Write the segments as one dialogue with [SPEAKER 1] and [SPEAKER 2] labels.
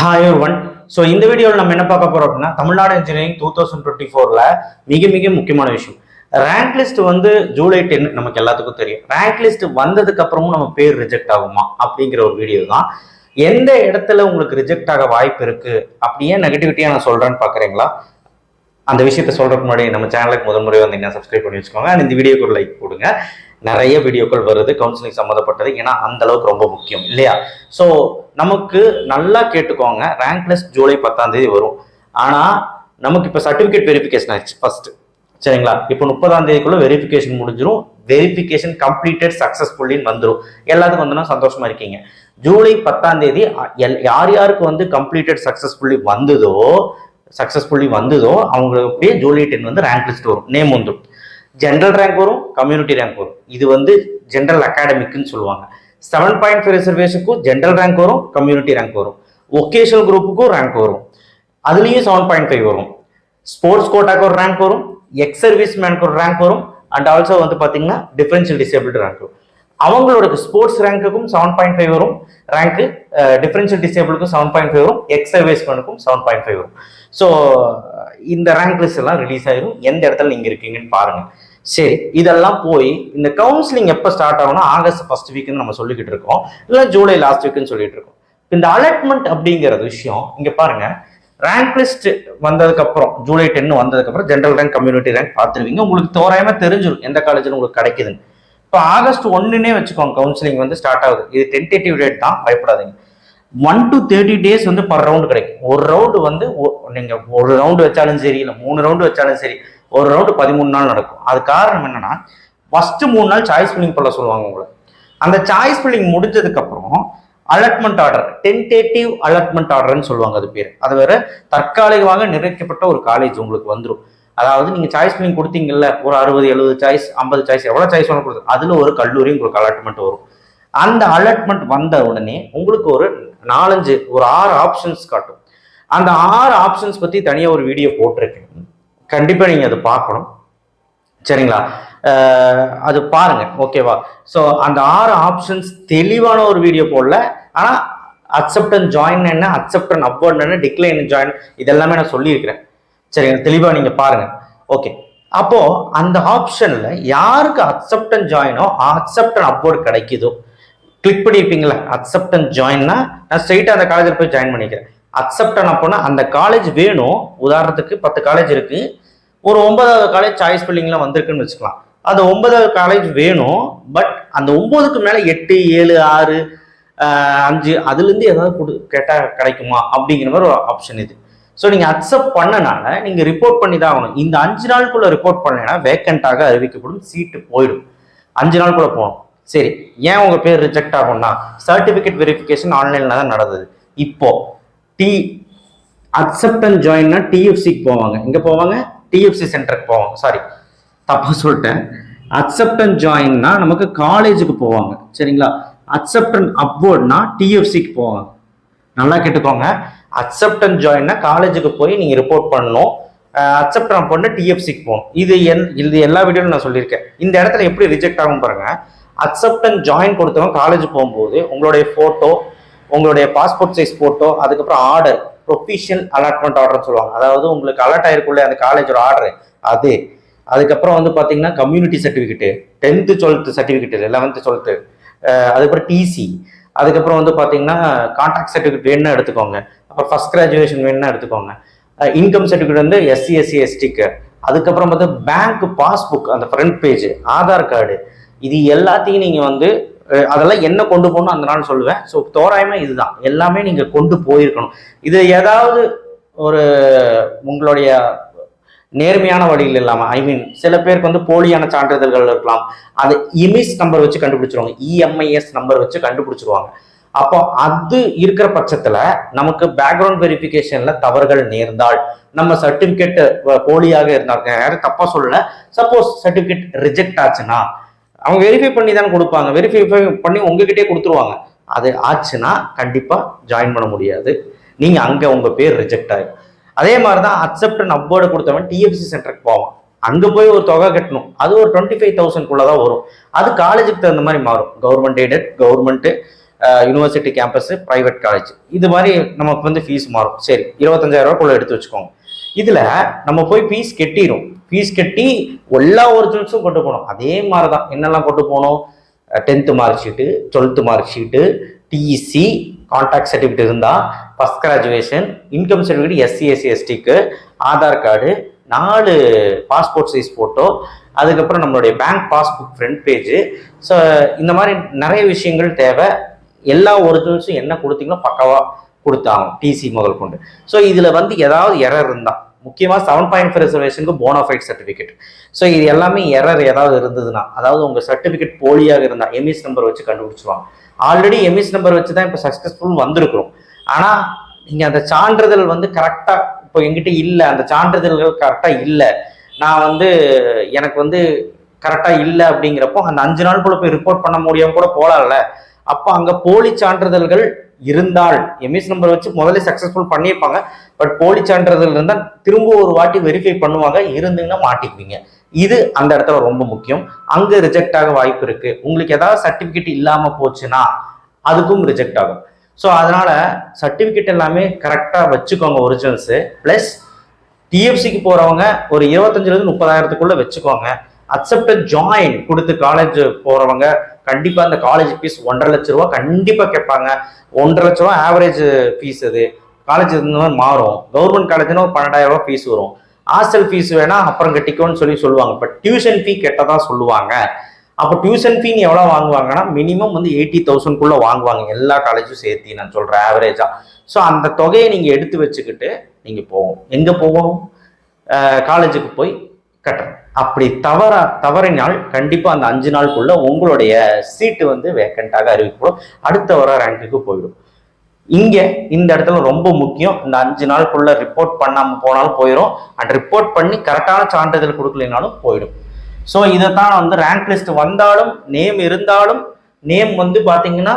[SPEAKER 1] Hi one so இந்த வீடியோவில் நம்ம என்ன பார்க்க போகிறோம் அப்படின்னா Tamil Nadu engineering two thousand twenty ஃபோரில் மிக மிக முக்கியமான விஷயம். ரேங்க் லிஸ்ட் வந்து ஜூலை டென் நமக்கு எல்லாத்துக்கும் தெரியும். ரேங்க் லிஸ்ட் வந்ததுக்கு அப்புறமும் நம்ம பேர் ரிஜெக்ட் ஆகுமா அப்படிங்கிற ஒரு வீடியோ தான். எந்த இடத்துல உங்களுக்கு ரிஜெக்ட் ஆக வாய்ப்பு இருக்கு அப்படியே நெகட்டிவிட்டியாக நான் சொல்கிறேன்னு பார்க்குறீங்களா? அந்த விஷயத்த சொல்கிறதுக்கு முன்னாடி நம்ம சேனலுக்கு முதல் முறை வந்தீங்கன்னா சப்ஸ்கிரைப் பண்ணி வச்சுக்கோங்க. அண்ட் இந்த வீடியோக்கு ஒரு லைக் கொடுங்க நிறைய வீடியோக்கள் வருது கவுன்சிலிங் சம்மந்தப்பட்டது. ஏன்னா அந்த அளவுக்கு ரொம்ப முக்கியம் இல்லையா? ஸோ நமக்கு நல்லா கேட்டுக்கோங்க. ரேங்க் லிஸ்ட் ஜூலை பத்தாம் தேதி வரும். ஆனால் நமக்கு இப்போ சர்டிஃபிகேட் வெரிஃபிகேஷன் ஆச்சு ஃபர்ஸ்ட் சரிங்களா? இப்போ முப்பதாம் தேதிக்குள்ள வெரிஃபிகேஷன் முடிஞ்சிடும் வெரிஃபிகேஷன் கம்ப்ளீட்டட் சக்ஸஸ்ஃபுல்லின்னு வந்துடும் எல்லாத்துக்கும் வந்துன்னா சந்தோஷமா இருக்கீங்க. ஜூலை பத்தாம் தேதி எல்- யார் யாருக்கு வந்து கம்ப்ளீட்டட் சக்ஸஸ்ஃபுல்லி வந்ததோ சக்ஸஸ்ஃபுல்லி வந்ததோ அவங்களுக்கு அப்படியே ஜூலை டென் வந்து ரேங்க் லிஸ்ட் வரும். நேம் வந்துடும் ஜென்ரல் ரேங்க் வரும் கம்யூனிட்டி ரேங்க் வரும். இது வந்து ஜென்ரல் அகாடமிக்குன்னு சொல்லுவாங்க. செவன் பாயிண்ட் ஃபைவ் ரிசர்வேஷனுக்கும் ஜென்ரல் ரேங்க் வரும் கம்யூனிட்டி ரேங்க் வரும். ஒகேஷனல் குரூப்புக்கும் ரேங்க் வரும். அதுலேயும் செவன் பாயிண்ட் ஃபைவ் வரும். ஸ்போர்ட்ஸ் கோட்டாக்கு ஒரு ரேங்க் வரும். எக்ஸ் சர்வீஸ் மேனுக்கு ஒரு ரேங்க் வரும். அண்ட் ஆல்சோ வந்து பார்த்தீங்கன்னா டிஃபரன்ஷியல் டிசேபிள் ரேங்க் வரும். அவங்களோட ஸ்போர்ட்ஸ் ரேங்க்குக்கும் செவன் பாயிண்ட் ஃபைவ் வரும். ரேங்க்கு டிஃபரன்ஷியல் டிசேபிளுக்கும் செவன் பாயிண்ட் ஃபைவ் வரும். எக்ஸ் சர்வீஸ் மேனுக்கும் செவன் பாயிண்ட் ஃபைவ் வரும். ஸோ இந்த ரேங்க் லிஸ்ட் எல்லாம் ரிலீஸ் ஆயிரும். எந்த இடத்துல நீங்கள் இருக்கீங்கன்னு பாருங்கள் சரி இதெல்லாம் போய் இந்த கவுன்சிலிங் எப்போ ஸ்டார்ட் ஆகும்னா ஆகஸ்ட் ஃபர்ஸ்ட் வீக்னு நம்ம சொல்லிக்கிட்டு இருக்கோம். இல்லை ஜூலை லாஸ்ட் வீக்குன்னு சொல்லிட்டு இருக்கோம். இந்த அலாட்மெண்ட் அப்படிங்கிற விஷயம் இங்கே பாருங்க. ரேங்க் லிஸ்ட் வந்ததுக்கப்புறம் ஜூலை டென் வந்ததுக்கப்புறம் ஜென்ரல் ரேங்க் கம்யூனிட்டி ரேங்க் பார்த்துருவீங்க. உங்களுக்கு தோராயமாக தெரிஞ்சிடும் எந்த காலேஜில் உங்களுக்கு கிடைக்குதுன்னு. இப்போ ஆகஸ்ட் ஒன்றுனே வச்சுக்கோங்க கவுன்சிலிங் வந்து ஸ்டார்ட் ஆகுது. இது டென்டேட்டிவ் டேட் தான் பயப்படாதீங்க. ஒன் டு தேர்ட்டி டேஸ் வந்து பர் ரவுண்டு கிடைக்கும். ஒரு ரவுண்டு வந்து ஒ- ஒரு ரவுண்டு வச்சாலும் சரி இல்லை மூணு ரவுண்டு வச்சாலும் சரி ஒரு ரவுண்டு பதிமூணு நாள் நடக்கும். அது காரணம் என்னன்னா ஃபர்ஸ்ட் மூணு நாள் சாய்ஸ் ஃபில்லிங் பண்ண சொல்லுவாங்க உங்களை. அந்த சாய்ஸ் ஃபில்லிங் முடிஞ்சதுக்கப்புறம் அலர்ட்மெண்ட் ஆர்டர் டென்டேட்டிவ் அலர்ட்மெண்ட் ஆர்டர்னு சொல்லுவாங்க அது பேர். அது வேற தற்காலிகமாக நிறைவேற்றப்பட்ட ஒரு காலேஜ் உங்களுக்கு வந்துடும் அதாவது நீங்கள் சாய்ஸ் ஃபில்லிங் கொடுத்தீங்கல்ல ஒரு அறுபது எழுபது சாய்ஸ் ஐம்பது சாய்ஸ் எவ்வளோ சாய்ஸ் வேணும் கொடுத்து அதில் ஒரு கல்லூரி உங்களுக்கு அலாட்மெண்ட் வரும். அந்த அலாட்மெண்ட் வந்த உடனே உங்களுக்கு ஒரு நாலஞ்சு ஒரு ஆறு ஆப்ஷன்ஸ் காட்டும். அந்த ஆறு ஆப்ஷன்ஸ் பற்றி தனியாக ஒரு வீடியோ போட்டிருக்கேன். கண்டிப்பாக நீங்கள் அதை பார்க்கணும். சரிங்களா? அது பாருங்க ஓகேவா ஸோ அந்த ஆறு ஆப்ஷன்ஸ் தெளிவான ஒரு வீடியோ போடல. ஆனால் அக்செப்ட் அண்ட் ஜாயின் என்ன அக்செப்ட் அண்ட் அப்வர்ட் என்ன டிக்ளைன் ஜாயின் இதெல்லாமே நான் சொல்லியிருக்கிறேன். சரிங்க தெளிவாக நீங்கள் பாருங்க. ஓகே அப்போ அந்த ஆப்ஷன்ல யாருக்கு அக்செப்ட் அண்ட் ஜாயினோ அக்செப்ட் அண்ட் அப்வர்ட் கிடைக்குதோ? கிளிக் பண்ணியிருப்பீங்களா அக்செப்ட் அண்ட் ஜாயின்னா நான் ஸ்ட்ரெயிட்டாக அந்த காலேஜில் போய் ஜாயின் பண்ணிக்கிறேன். அக்செப்ட் அண்ட் அப்போனா அந்த காலேஜ் வேணும். உதாரணத்துக்கு பத்து காலேஜ் இருக்குது ஒரு ஒன்பதாவது காலேஜ் சாய்ஸ் பில்லிங்லாம் வந்திருக்குன்னு வச்சுக்கலாம். அந்த ஒன்பதாவது காலேஜ் வேணும் பட் அந்த ஒன்பதுக்கு மேலே எட்டு ஏழு ஆறு அஞ்சு அதுலேருந்து ஏதாவது கொடு கேட்டால் கிடைக்குமா அப்படிங்கிற மாதிரி ஒரு ஆப்ஷன் இது. ஸோ நீங்கள் அக்செப்ட் பண்ணனால நீங்கள் ரிப்போர்ட் பண்ணி தான் ஆகணும். இந்த அஞ்சு நாளுக்குள்ளே ரிப்போர்ட் பண்ணலைன்னா வேக்கண்ட்டாக அறிவிக்கப்படும் சீட்டு போயிடும். அஞ்சு நாளுக்குள்ளே போகணும். சரி ஏன் உங்கள் பேர் ரிஜெக்ட் ஆகும்னா சர்டிஃபிகேட் வெரிஃபிகேஷன் ஆன்லைனில் தான் நடந்தது. இப்போது டி அக்செப்ட் அண்ட் ஜாயின்னா டிஎஃப்சிக்கு போவாங்க. எங்கே போவாங்க? டிஎஃப்சி சென்டருக்கு போவாங்க. சாரி தப்பாக சொல்லிட்டேன். அக்செப்டன் ஜாயின்னா நமக்கு காலேஜுக்கு போவாங்க. சரிங்களா? அக்செப்டன் அப்வோர்ட்னா டிஎஃப்சிக்கு போவாங்க. நல்லா கேட்டுக்கோங்க. அக்செப்டன் ஜாயின்னா காலேஜுக்கு போய் நீங்கள் ரிப்போர்ட் பண்ணணும். அக்செப்ட் அண்ட் பண்ண டிஎஃப்சிக்கு போகணும். இது என் இது எல்லா வீடியோலும் நான் சொல்லியிருக்கேன். இந்த இடத்துல எப்படி ரிஜெக்ட் ஆகும் பாருங்க. அக்செப்டன் ஜாயின் கொடுத்தவங்க காலேஜ் போகும்போது உங்களுடைய ஃபோட்டோ உங்களுடைய பாஸ்போர்ட் சைஸ் ஃபோட்டோ அதுக்கப்புறம் ஆர்டர் ப்ரொஃபிஷியல் அலாட்மெண்ட் ஆர்டர்னு சொல்லுவாங்க. அதாவது உங்களுக்கு அலாட் ஆயிருக்குள்ள அந்த காலேஜோட ஆர்டர் அது. அதுக்கப்புறம் வந்து பார்த்தீங்கன்னா community certificate tenth twelfth certificate eleventh twelfth அதுக்கப்புறம் டிசி அதுக்கப்புறம் வந்து பார்த்தீங்கன்னா கான்ட்ராக்ட் சர்டிஃபிகேட் வேணும்னா எடுத்துக்கோங்க. அப்புறம் ஃபஸ்ட் கிராஜுவேஷன் வேணும்னா எடுத்துக்கோங்க. இன்கம் சர்டிஃபிகேட் வந்து எஸ்சி எஸ்சி எஸ்டிக்கு அதுக்கப்புறம் பார்த்தா பேங்க் பாஸ்புக் அந்த ஃப்ரண்ட் பேஜ் ஆதார் கார்டு இது எல்லாத்தையும் நீங்கள் வந்து அதெல்லாம் என்ன கொண்டு போகணும் அந்த நாள் சொல்லுவேன். ஸோ தோராயமாக இதுதான். எல்லாமே நீங்கள் கொண்டு போயிருக்கணும். இது ஏதாவது ஒரு உங்களுடைய நேர்மையான வழியில் இல்லாமல் ஐ மீன் சில பேருக்கு வந்து போலியான சான்றிதழ்கள் இருக்கலாம். அது இமிஸ் நம்பர் வச்சு கண்டுபிடிச்சிருவாங்க. இஎம்ஐஎஸ் நம்பர் வச்சு கண்டுபிடிச்சிருவாங்க. அப்போ அது இருக்கிற பட்சத்தில் நமக்கு பேக்ரவுண்ட் வெரிஃபிகேஷனில் தவறுகள் நேர்ந்தால் நம்ம சர்டிபிகேட் போலியாக இருந்தாங்க யாரும் தப்பாக சொல்லலை. சப்போஸ் சர்டிஃபிகேட் ரிஜெக்ட் ஆச்சுன்னா அவங்க வெரிஃபை பண்ணி தானே கொடுப்பாங்க. வெரிஃபை பண்ணி உங்ககிட்டே கொடுத்துருவாங்க. அது ஆச்சுன்னா கண்டிப்பாக ஜாயின் பண்ண முடியாது. நீங்கள் அங்கே உங்கள் பேர் ரிஜெக்ட் ஆகும் அதே மாதிரி தான் அக்செப்ட் அண்ட் கொடுத்தவன் டிஎஃப்சி சென்டருக்கு போவான். அங்கே போய் ஒரு தொகை கட்டணும். அது ஒரு டுவெண்ட்டி ஃபைவ் தௌசண்ட்குள்ளே தான் வரும். அது காலேஜுக்கு தகுந்த மாதிரி மாறும். Government aided government university campus private college இது மாதிரி நமக்கு வந்து ஃபீஸ் மாறும். சரி இருபத்தஞ்சாயிரம் எடுத்து வச்சுக்கோங்க. இதுல நம்ம போய் ஃபீஸ் கெட்டிடும் ஃபீஸ் கட்டி எல்லா ஒரிஜினல்ஸும் கொண்டு போகணும். அதே மாதிரி தான் என்னெல்லாம் கொண்டு போகணும்? Tenth mark sheet twelfth mark sheet TC conduct certificate இருந்தால் first graduation income certificate SC SC எஸ்டிக்கு ஆதார் கார்டு நாலு பாஸ்போர்ட் சைஸ் ஃபோட்டோ அதுக்கப்புறம் நம்மளுடைய bank passbook front page so இந்த மாதிரி நிறைய விஷயங்கள் தேவை. எல்லா ஒரிஜினல்ஸும் என்ன கொடுத்தீங்களோ பக்காவாக கொடுத்தாங்க டிசி முதல் கொண்டு. ஸோ இதில் வந்து ஏதாவது எரர் இருந்தால் முக்கியமாக செவன் பாயிண்ட் ஃபைவ் ரிசர்வேஷனுக்கு போனோஃபைட் சர்டிஃபிகேட் ஸோ இது எல்லாமே எரர் ஏதாவது இருந்ததுன்னா அதாவது உங்கள் சர்டிஃபிகேட் போலியாக இருந்தால் எம்இஸ் நம்பர் வச்சு கண்டுபிடிச்சிருவாங்க. ஆல்ரெடி எம்இஸ் நம்பர் வச்சு தான் இப்போ சக்ஸஸ்ஃபுல் வந்திருக்கிறோம். ஆனால் நீங்கள் அந்த சான்றிதழ் வந்து கரெக்டாக இப்போ எங்கிட்ட இல்லை அந்த சான்றிதழ்கள் கரெக்டாக இல்லை. நான் வந்து எனக்கு வந்து கரெக்டாக இல்லை அப்படிங்கிறப்போ அந்த அஞ்சு நாளுக்குள்ளே போய் ரிப்போர்ட் பண்ண முடியாம கூட போகலாம்ல அப்போ அங்கே போலி சான்றிதழ்கள் இருந்தால் எம்எஸ் நம்பர் வச்சு முதல்ல சக்ஸஸ்ஃபுல் பண்ணியிருப்பாங்க. பட் போலி சான்றிதழ் இருந்தால் திரும்ப ஒரு வாட்டி வெரிஃபை பண்ணுவாங்க. இருந்தீங்கன்னா மாட்டிக்குவீங்க. இது அந்த இடத்துல ரொம்ப முக்கியம். அங்கே ரிஜெக்ட் ஆக வாய்ப்பு இருக்கு. உங்களுக்கு ஏதாவது சர்டிஃபிகேட் இல்லாமல் போச்சுன்னா அதுக்கும் ரிஜெக்ட் ஆகும். ஸோ அதனால சர்டிஃபிகேட் எல்லாமே கரெக்டாக வச்சுக்கோங்க ஒரிஜினல்ஸு ப்ளஸ் டிஎஃப்சிக்கு போகிறவங்க ஒரு இருபத்தஞ்சிலேருந்து முப்பதாயிரத்துக்குள்ளே வச்சுக்கோங்க. அக்செப்டட் ஜாயின் கொடுத்து காலேஜ் போகிறவங்க கண்டிப்பாக அந்த காலேஜ் ஃபீஸ் ஒன்றரை லட்ச ரூபா கண்டிப்பாக கேட்பாங்க. ஒன்றரை லட்ச ரூபா ஆவரேஜ் ஃபீஸ் அது. காலேஜ் இந்த மாதிரி மாறும். கவர்மெண்ட் காலேஜ்னா ஒரு பன்னெண்டாயிரம் ரூபா ஃபீஸ் வரும். ஹாஸ்டல் ஃபீஸ் வேணா அப்புறம் கட்டிக்கோன்னு சொல்லி சொல்லுவாங்க. இப்போ டியூஷன் ஃபீ கெட்டதான் சொல்லுவாங்க. அப்போ டியூஷன் ஃபீ எவ்வளோ வாங்குவாங்கன்னா மினிமம் வந்து எயிட்டி தௌசண்ட்குள்ளே வாங்குவாங்க. எல்லா காலேஜும் சேர்த்து நான் சொல்கிறேன் ஆவரேஜாக ஸோ அந்த தொகையை நீங்கள் எடுத்து வச்சுக்கிட்டு நீங்கள் போவோம் எங்கே போவோம் காலேஜுக்கு போய் கட்டணும். அப்படி தவற தவறினால் கண்டிப்பாக அந்த அஞ்சு நாளுக்குள்ள உங்களுடைய சீட்டு வந்து வேக்கண்டாக அறிவிக்கப்படும். அடுத்த வர ரேங்க்குக்கு போயிடும். இங்கே இந்த இடத்துல ரொம்ப முக்கியம். இந்த அஞ்சு நாளுக்குள்ள ரிப்போர்ட் பண்ணாமல் போனாலும் போயிடும் அண்ட் ரிப்போர்ட் பண்ணி கரெக்டான சான்றிதழ் கொடுக்கலனாலும் போயிடும். ஸோ இதை தான் வந்து ரேங்க் லிஸ்ட் வந்தாலும் நேம் இருந்தாலும் நேம் வந்து பார்த்தீங்கன்னா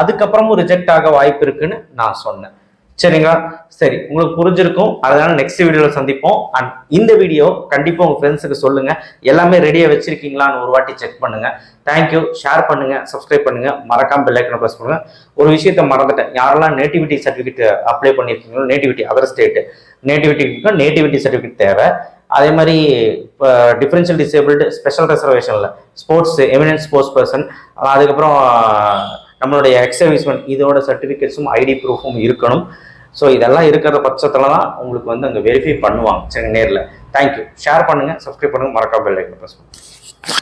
[SPEAKER 1] அதுக்கப்புறமும் ரிஜெக்ட் ஆக வாய்ப்பு இருக்குன்னு நான் சொன்னேன். சரிங்களா? சரி உங்களுக்கு புரிஞ்சிருக்கும். அதனால நெக்ஸ்ட் வீடியோவில் சந்திப்போம். அண்ட் இந்த வீடியோ கண்டிப்பாக உங்கள் ஃப்ரெண்ட்ஸுக்கு சொல்லுங்கள் எல்லாமே ரெடியாக வச்சிருக்கீங்களான்னு ஒரு வாட்டி செக் பண்ணுங்கள் தேங்க்யூ ஷேர் பண்ணுங்கள் சப்ஸ்கிரைப் பண்ணுங்கள் மறக்காமல் பெல்லைக்கனை ப்ரெஸ் பண்ணுங்கள் ஒரு விஷயத்த மறந்துட்டேன். யாரெல்லாம் நேட்டிவிட்டி சர்டிஃபிகேட் அப்ளை பண்ணியிருக்கீங்களோ நேட்டிவிட்டி அதர் ஸ்டேட்டு நேட்டிவிட்டிக்கு நேட்டிவிட்டி சர்டிஃபிகேட் தேவை. அதே மாதிரி இப்போ டிஃபரன்ஷியல் டிசேபிள்டு ஸ்பெஷல் ரிசர்வேஷனில் ஸ்போர்ட்ஸ் எமினன்ட் ஸ்போர்ட்ஸ் பர்சன் அதுக்கப்புறம் நம்மளுடைய எக்ஸ் சர்வீஸ்மென் இதோட சர்டிஃபிகேட்ஸும் ஐடி ப்ரூஃபும் இருக்கணும். ஸோ இதெல்லாம் இருக்கிற பட்சத்தில் தான் உங்களுக்கு வந்து அங்கே வெரிஃபை பண்ணுவாங்க. சரி நேரில். தேங்க்யூ ஷேர் பண்ணுங்கள் சப்ஸ்கிரைப் பண்ணுங்கள் மறக்காம பெல் ஐக்கன் ப்ரெஸ் பண்ணுங்கள்